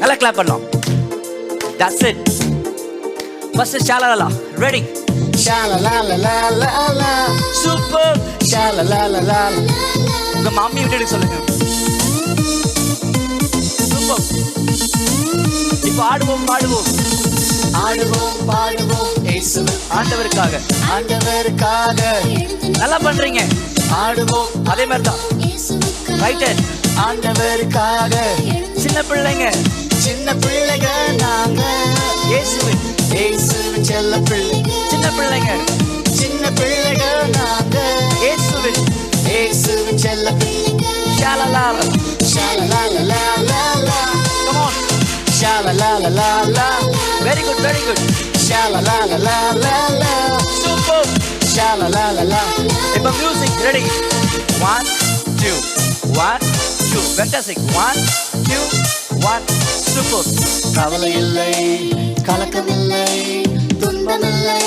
நல்லா கிளாப் பண்ணலாம். That's it first ஷாலலா ready Sha la la la la la la. Super Sha la la la la la. உங்க மாமி விட்டு சொல்லுங்க. Super இப்போ ஆடுவோம் பாடுவோம். ஆடுவோம் பாடுவோம். ஆண்டவருக்காக. ஆண்டவருக்காக. நல்லா பண்றீங்க. ஆடுவோம். அதே மாதிரி தான் ரைட் ஹேண்ட் ஆண்டவருக்காக. சின்ன பிள்ளைங்க. சின்ன பிள்ளைகள் நாங்க. இயேசுவின் இயேசுவின் செல்ல பிள்ளை. சின்ன பிள்ளைங்க. சின்ன பிள்ளைகள் நாங்க. இயேசுவின் இயேசுவின் செல்ல பிள்ளை ஷாலலா la la la la. Come on la la la. Very good very good la la la la. Super la la. இப்போ music ready one two one two fantastic one two one super கவலை இல்லை கலக்கமில்லை துன்பமில்லை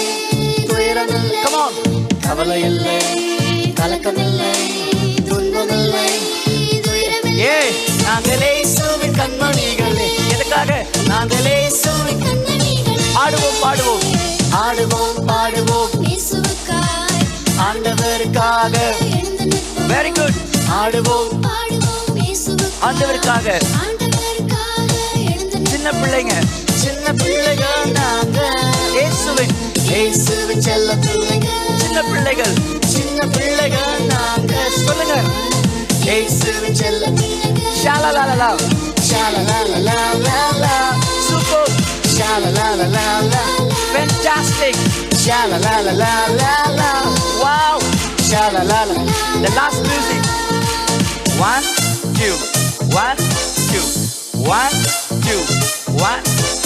துயரமில்லை. Come on கவலை இல்லை கலக்கமில்லை துன்பமில்லை ஏ நாங்களே இயேசுவின் கண்மணிகளே. எதுக்காக? நாங்களே இயேசுவின் ஆடுவோம் பாடுவோம். ஆடுவோம் பாடுவோம். ஆண்டவருக்காக. வெரி குட் ஆடுவோம் ஆண்டவருக்காக. சின்ன பிள்ளைங்க சின்ன பிள்ளைகள் நாங்க இயேசுவின் இயேசுவின் செல்ல பிள்ளைங்க. சின்ன பிள்ளைகள் சின்ன பிள்ளைகள் நாங்க சொல்லுங்க. இயேசுவின் செல்ல ஷாலலாலலா. la. Super. la. Fantastic la. Wow la. The last music. One, two, one, two, one, do what?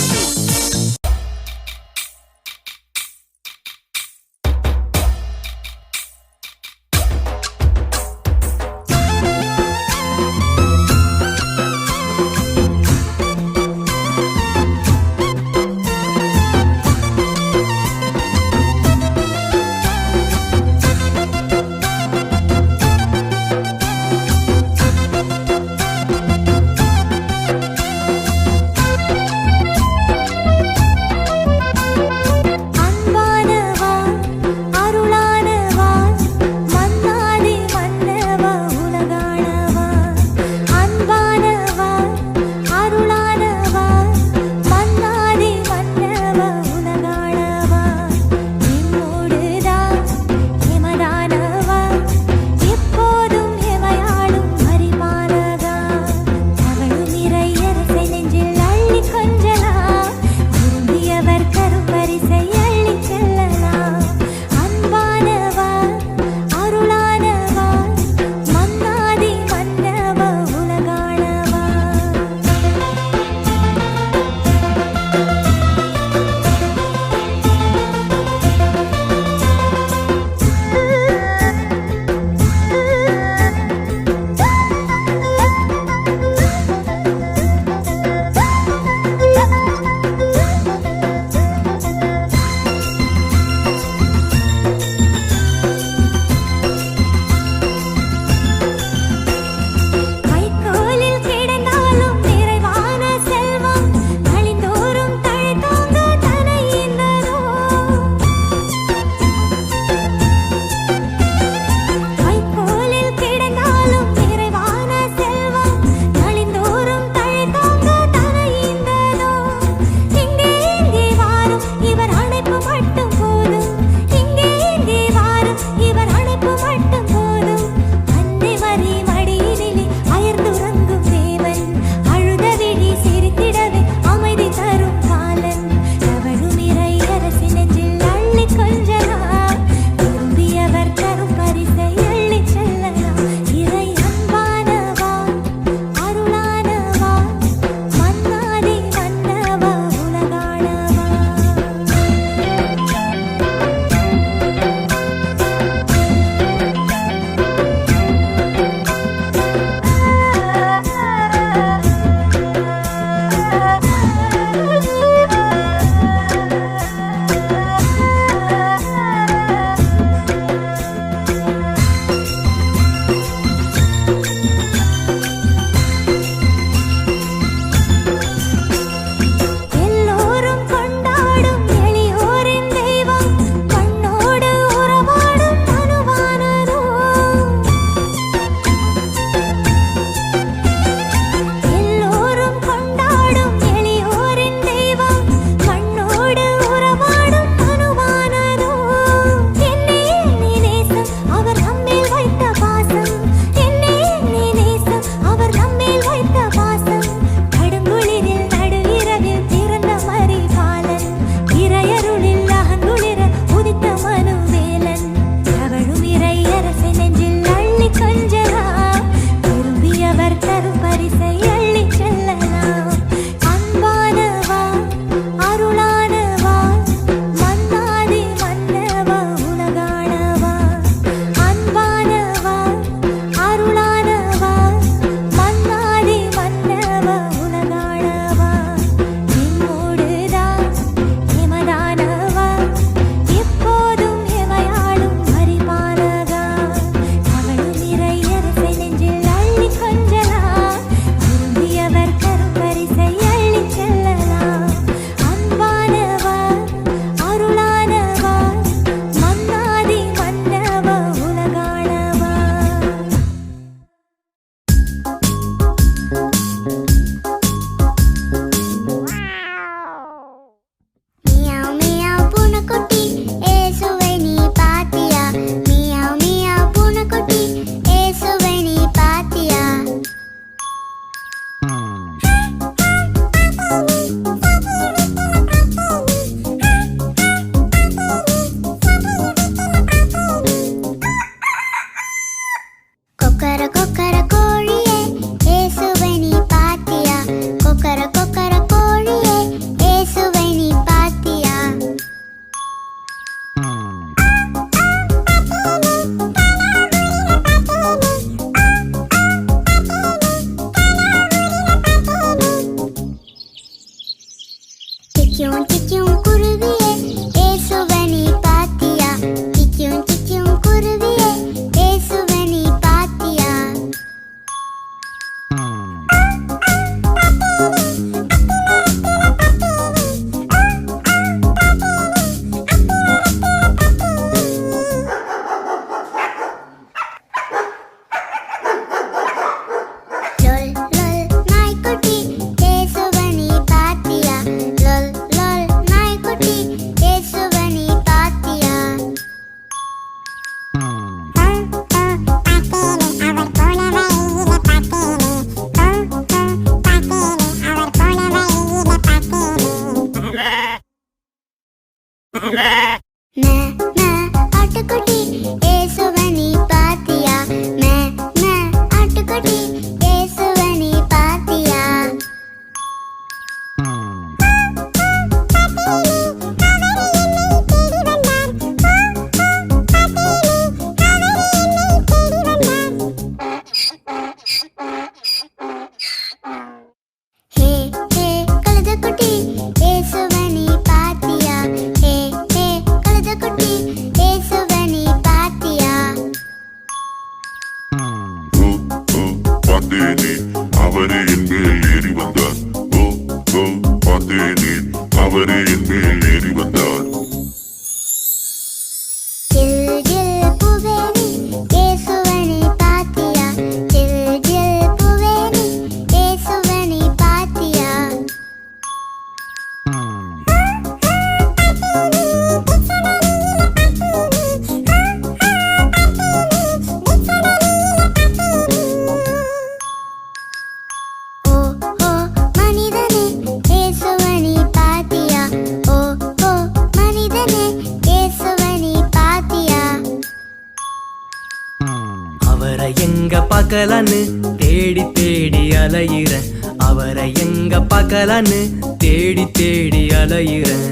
பார்க்கலான்னு தேடி தேடி அலையிறேன் அவரை எங்க பார்க்கலான்னு தேடி தேடி அலையிறேன்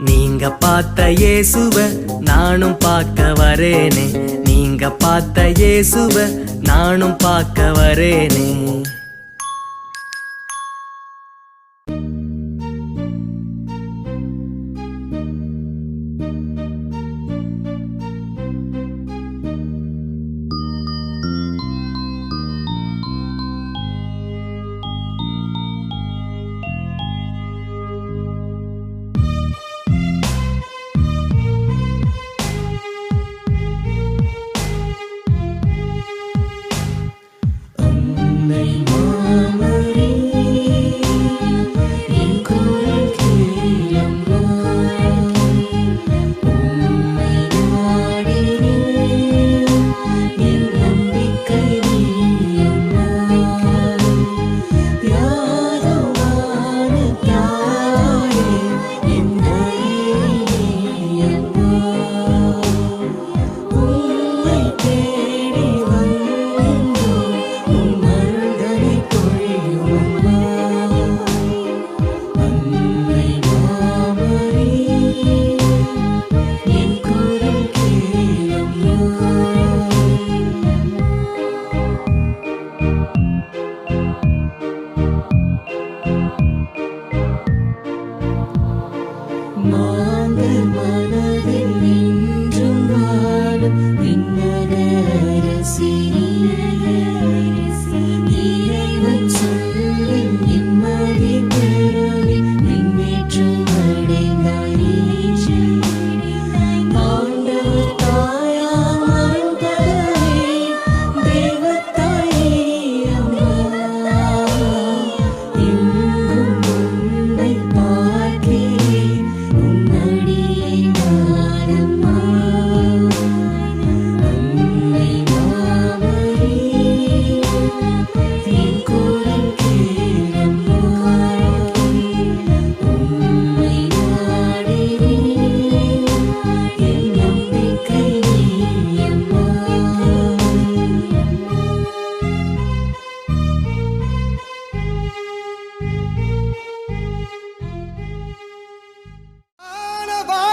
நீங்க பார்த்த இயேசுவ நானும் பார்க்க வரேனே. நீங்க பார்த்த இயேசுவ நானும் பார்க்க வரேனே.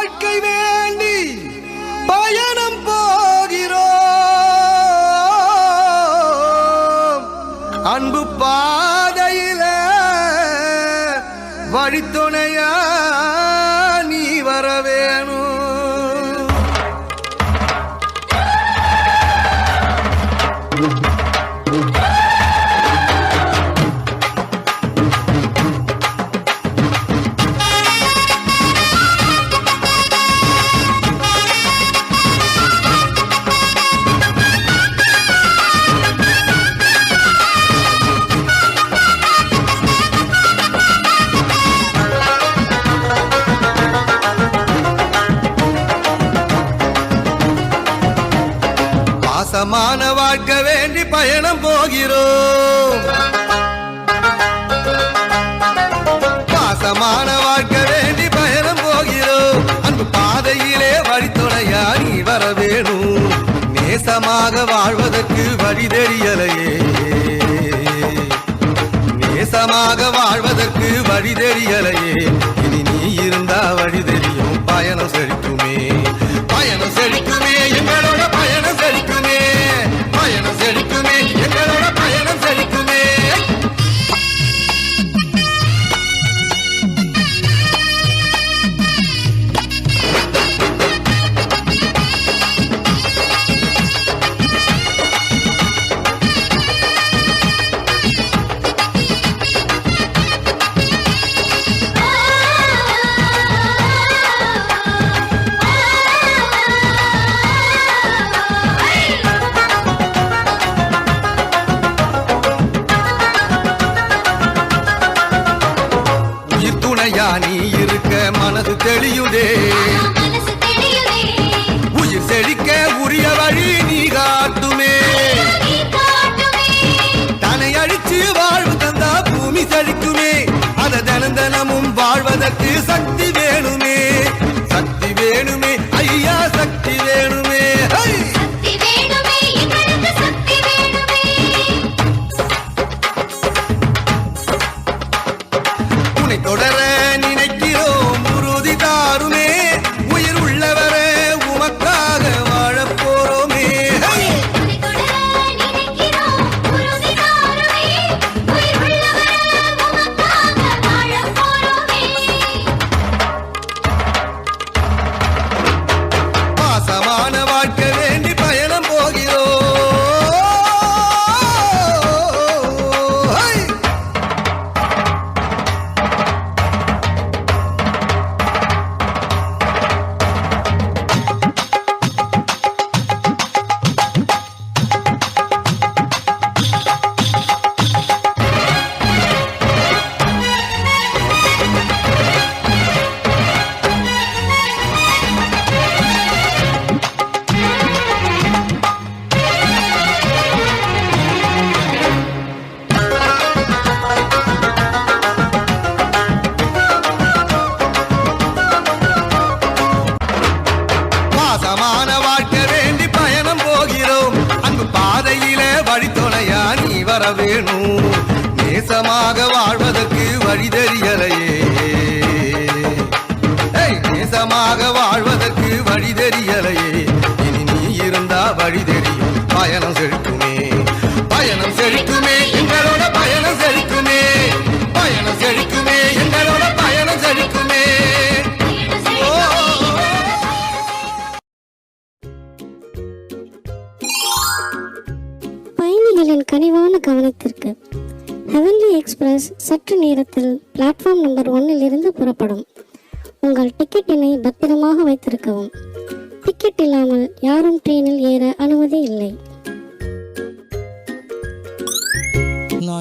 வாழ்க்கை வேண்டி பாசமான வாழ்க்கை வேண்டி பயணம் போகிறோம். பாசமான வாழ்க்கை வேண்டி பயணம் போகிறோம். அன்பு பாதையிலே வழித்துணையா நீ வர வேணும் நேசமாக வாழ்வதற்கு வழி தெரியலையே. நேசமாக வாழ்வதற்கு வழி தெரியலையே. இனி நீ இருந்தா வழி தெரியும். பயணம் செழிக்குமே. பயணம் செழிக்குமே. எங்களோ வாழ்வதற்கு சக்தி நீ வேணும் நேசமாக வாழ்வதற்கு வழி தெரியலையே நேசமாக வாழ்வதற்கு வழி தெரியலையே இனி நீ இருந்தா வழி தெரிய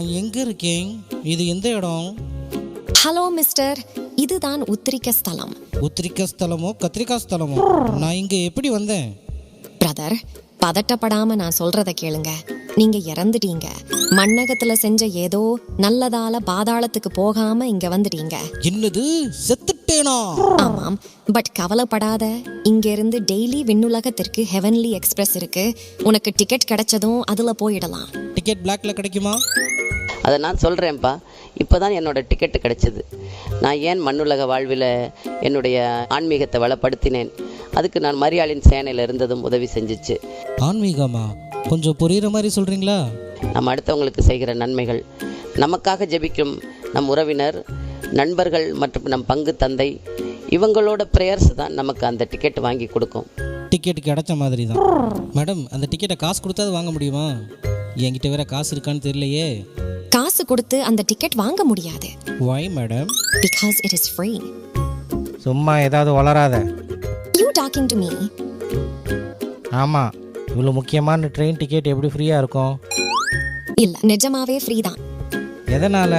நான் எங்க இருக்கேன்? இது எந்த இடம்? ஹலோ மிஸ்டர் இதுதான் உத்திரிக்க ஸ்தலம். உத்திரிக்கா ஸ்தலமோ கத்திரிக்கா ஸ்தலமோ? நான் இங்க எப்படி வந்தேன்? பிரதர் பதட்டப்படாம நான் சொல்றத கேளுங்க. நீங்க இறந்துட்டீங்க. மண்ணகத்துல செஞ்ச ஏதோ நல்லதால பாதாளத்துக்கு போகாம இங்க வந்துட்டீங்க. என்னது? செத்துட்டேனா? ஆமாம். பட் கவலைப்படாத. இங்க இருந்து டெய்லி விண்ணுலகத்திற்கு ஹெவன்லி எக்ஸ்பிரஸ் இருக்கு. உனக்கு டிக்கெட் கிடைச்சதும் அதுல போயிடலாம். டிக்கெட் பிளாக்ல கிடைக்குமா? அதை நான் சொல்கிறேன்ப்பா இப்போ தான் என்னோட டிக்கெட்டு கிடைச்சிது. நான் ஏன் மண்ணுலக வாழ்வில் என்னுடைய ஆன்மீகத்தை வளப்படுத்தினேன்? அதுக்கு நான் மரியாளின் சேனையில் இருந்ததும் உதவி செஞ்சுச்சு. ஆன்மீகமா? கொஞ்சம் புரியுற மாதிரி சொல்றீங்களா? நம்ம அடுத்தவங்களுக்கு செய்கிற நன்மைகள். நமக்காக ஜெபிக்கும் நம் உறவினர் நண்பர்கள் மற்றும் நம் பங்கு தந்தை இவங்களோட ப்ரேயர்ஸ் தான் நமக்கு அந்த டிக்கெட் வாங்கி கொடுக்கும். டிக்கெட் கிடைச்ச மாதிரி தான் மேடம் அந்த டிக்கெட்டை காசு கொடுத்தாது வாங்க முடியுமா? என்கிட்ட வேற காசு இருக்கான்னு தெரியலையே. காசு கொடுத்து அந்த டிக்கெட் வாங்க முடியாது. Why madam because it is free சும்மா ஏதாவது வளராத. யூ டாக்கிங் டு மீ ஆமாம் இவ்வளோ முக்கியமான ட்ரெயின் டிக்கெட் எப்படி ஃப்ரீயாக இருக்கும்? இல்ல நிஜமாவே ஃப்ரீ தான். எதனால்?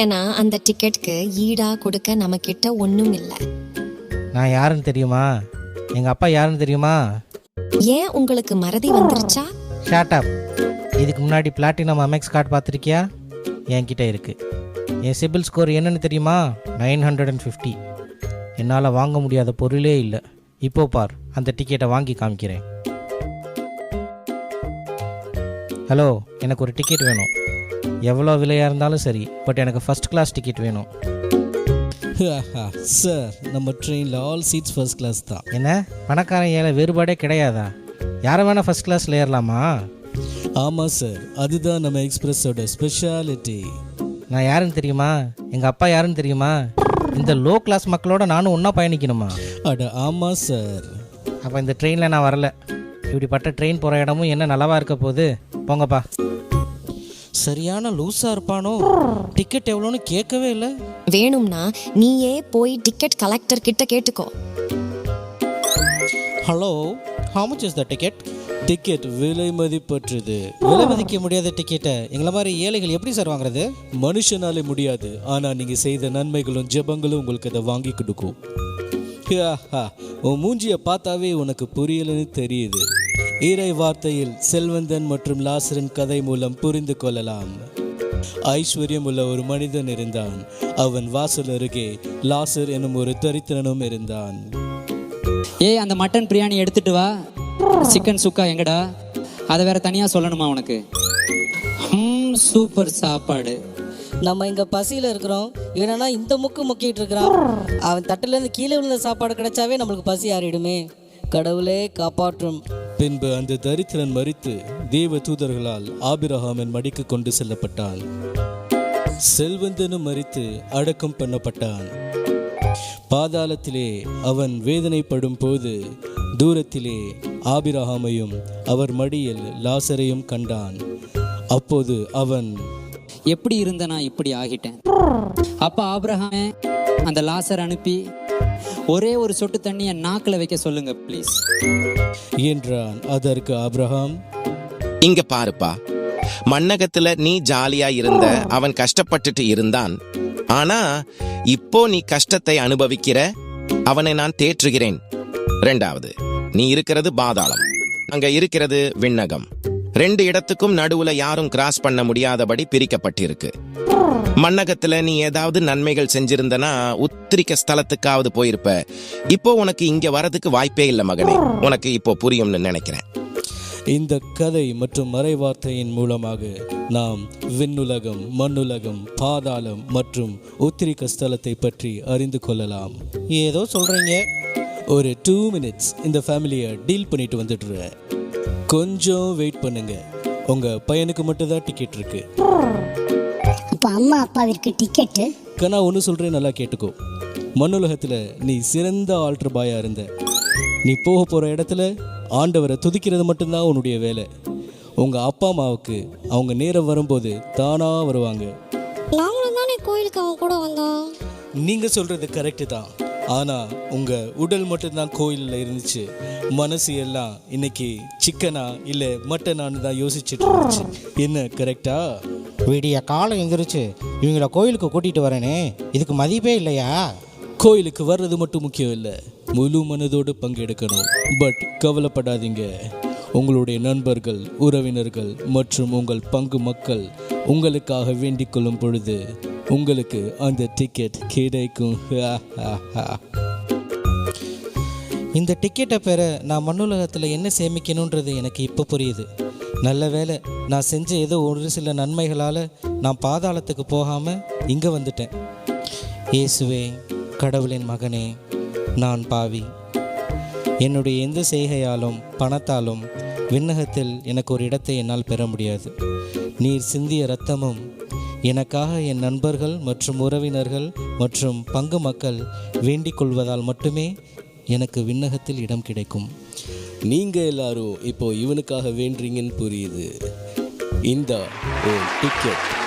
ஏன்னா அந்த டிக்கெட்க்கு ஈடா கொடுக்க நம்ம கிட்ட ஒண்ணும் இல்ல. நான் யாருன்னு தெரியுமா? எங்கள் அப்பா யாருன்னு தெரியுமா? ஏன் உங்களுக்கு மறதி வந்துருச்சா? ஷாட் அப் இதுக்கு முன்னாடி பிளாட்டினம் அமெக்ஸ் கார்டு பார்த்துருக்கியா? என்கிட்ட இருக்குது என் சிபில் ஸ்கோர் என்னன்னு தெரியுமா? Nine hundred and fifty. என்னால் வாங்க முடியாத பொருளே இல்லை. இப்போ பார் அந்த டிக்கெட்டை வாங்கி காமிக்கிறேன். ஹலோ எனக்கு ஒரு டிக்கெட் வேணும். எவ்வளோ விலையாக இருந்தாலும் சரி பட் எனக்கு ஃபர்ஸ்ட் கிளாஸ் டிக்கெட் வேணும். சார் நம்ம ட்ரெயினில் ஆல் சீட்ஸ் ஃபர்ஸ்ட் கிளாஸ் தான். என்ன? பணக்காரன் ஏழை வேறுபாடே கிடையாதா? யாரை வேணால் ஃபர்ஸ்ட் கிளாஸில் ஏறலாமா? ஆமாம் சார் அதுதான் நம்ம எக்ஸ்பிரஸோட ஸ்பெஷாலிட்டி நான் யாருன்னு தெரியுமா? எங்கள் அப்பா யாருன்னு தெரியுமா? இந்த லோ கிளாஸ் மக்களோட நானும் ஒன்றா பயணிக்கணுமா? அட ஆமாம் சார் அப்போ இந்த ட்ரெயினில் நான் வரல. இப்படிப்பட்ட ட்ரெயின் போகிற இடமும் என்ன நல்லாவா இருக்க போகுது? போங்கப்பா. சரியான லூஸாக இருப்பானோ? டிக்கெட் எவ்வளோன்னு கேட்கவே இல்லை. வேணும்னா நீயே போய் டிக்கெட் கலெக்டர் கிட்ட கேட்டுக்கோ. Hello how much is the ticket? Ticket விலை மதிப்பற்றது. விலை மதிக்க முடியாத டிக்கெட்டை எங்களை மாதிரி ஏழைகள் எப்படி சார் வாங்குறது? மனுஷனாலே முடியாது. ஆனால் நீங்கள் செய்த நன்மைகளும் ஜெபங்களும் உங்களுக்கு அதை வாங்கி கொடுக்கும். ஹா, உன் மூஞ்சியை பார்த்தாவே உனக்கு புரியலன்னு தெரியுது. இறை வார்த்தையில் செல்வந்தன் மற்றும் லாசரின் கதை மூலம் புரிந்து கொள்ளலாம். ஐஸ்வர்யம் உள்ள ஒரு மனிதன் இருந்தான். அவன் வாசல் அருகே லாசர் எனும் ஒரு தரித்திரனும் இருந்தான். ஏய் அந்த மட்டன் பிரியாணி எடுத்துட்டு வா. சிக்கன் சுக்கா எங்கடா? அதை வேற தனியா சொல்லணுமா உனக்கு? ம் சூப்பர் சாப்பாடு. நம்ம இங்க பசியில இருக்கிறோம். இவனா இந்த முக்கு முக்கிட்டு இருக்கிறான். அவன் தட்டுல இருந்து கீழே விழுந்த சாப்பாடு கிடைச்சாவே நம்மளுக்கு பசி ஆறிடுமே. கடவுளே காப்பாற்றும். பின்பு அந்த தரித்திரன் மரித்து தேவ தூதர்களால் ஆபிரகாமின் மடிக்கு கொண்டு செல்லப்பட்டான். செல்வந்தனும் மரித்து அடக்கம் பண்ணப்பட்டான். பாதாளத்திலே அவன் வேதனைப்படும் போது தூரத்திலே ஆபிரகாமையும் அவர் மடியில் லாசரையும் கண்டான். அப்போது அவன் எப்படி இருந்த நான் இப்படி ஆகிட்டேன்? அப்ப ஆபிரகாமே அந்த லாசர் அனுப்பி ஒரே ஒரு சொட்டு தண்ணியை நாக்கில் வைக்க சொல்லுங்க ப்ளீஸ் என்றான் அதற்கு ஆபிரகாம். இங்க பாருப்பா மண்ணகத்துல நீ ஜாலியா இருந்த அவன் கஷ்டப்பட்டுட்டு இருந்தான். ஆனா இப்போ நீ கஷ்டத்தை அனுபவிக்கிற அவனை நான் தேற்றுகிறேன். ரெண்டாவது நீ இருக்கிறது பாதாளம். அங்க இருக்கிறது விண்ணகம். ரெண்டு இடத்துக்கும் நடுவுல யாரும் கிராஸ் பண்ண முடியாதபடி பிரிக்கப்பட்டிருக்கு. மண்ணகத்துல நீ ஏதாவது நன்மைகள் செஞ்சிருந்தனா உத்திரிக்க ஸ்தலத்துக்காவது போயிருப்ப. இப்போ உனக்கு இங்க வரதுக்கு வாய்ப்பே இல்லை மகனே. உனக்கு இப்போ புரியும்னு நினைக்கிறேன். இந்த கதை மற்றும் மறைவார்த்தையின் மூலமாக நாம் விண்ணுலகம் மண்ணுலகம் பாதாளம் மற்றும் உத்திரிக்க ஸ்தலத்தை பற்றி அறிந்து கொள்ளலாம். ஏதோ சொல்கிறீங்க ஒரு டூ மினிட்ஸ் இந்த ஃபேமிலியை டீல் பண்ணிட்டு வந்துடுறேன் கொஞ்சம் வெயிட் பண்ணுங்க. உங்க பையனுக்கு மட்டும்தான் டிக்கெட் இருக்கு. அப்ப அம்மா அப்பாவிற்கு டிக்கெட்டு கண்ணா ஒன்று சொல்கிறேன் நல்லா கேட்டுக்கோ. மண்ணுலகத்தில் நீ சிறந்த ஆல்டர் பாயா இருந்த. நீ போக போகிற இடத்துல ஆண்டவரை துதிக்கிறது மட்டும்தான் உன்னுடைய வேலை. உங்கள் அப்பா அம்மாவுக்கு அவங்க நேரம் வரும்போது தானாக வருவாங்க. நாங்களும் தானே கோயிலுக்கு அவன் கூட வந்தோம். நீங்கள் சொல்கிறது கரெக்டு தான். ஆனால் உங்கள் உடல் மட்டும்தான் கோயிலில் இருந்துச்சு. மனசு எல்லாம் இன்னைக்கு சிக்கனா இல்லை மட்டனான்னு தான் யோசிச்சுட்டு இருந்துச்சு. என்ன கரெக்டா விடிய காலம் எந்திரிச்சு இவங்கள கோயிலுக்கு கூட்டிகிட்டு வரேனே. இதுக்கு மதிப்பே இல்லையா? கோயிலுக்கு வர்றது மட்டும் முக்கியம் இல்லை. முழு மனதோடு பங்கெடுக்கணும். பட் கவலைப்படாதீங்க. உங்களுடைய நண்பர்கள் உறவினர்கள் மற்றும் உங்கள் பங்கு மக்கள் உங்களுக்காக வேண்டிக் கொள்ளும் பொழுது உங்களுக்கு அந்த டிக்கெட் கிடைக்கும். இந்த டிக்கெட்டை பெற நான் மண்ணுலகத்தில் என்ன சேமிக்கணுன்றது எனக்கு இப்போ புரியுது. நல்ல வேளை நான் செஞ்ச ஏதோ ஒரு சில நன்மைகளால் நான் பாதாளத்துக்கு போகாமல் இங்கே வந்துட்டேன். இயேசுவே கடவுளின் மகனே நான் பாவி. என்னுடைய எந்த செய்கையாலும் பணத்தாலும் விண்ணகத்தில் எனக்கு ஒரு இடத்தை என்னால் பெற முடியாது. நீர் சிந்திய இரத்தமும் எனக்காக என் நண்பர்கள் மற்றும் உறவினர்கள் மற்றும் பங்கு மக்கள் வேண்டிக் கொள்வதால் மட்டுமே எனக்கு விண்ணகத்தில் இடம் கிடைக்கும். நீங்கள் எல்லாரும் இப்போ இவனுக்காக வேண்டுறீங்கன்னு புரியுது. இந்த டிக்கெட்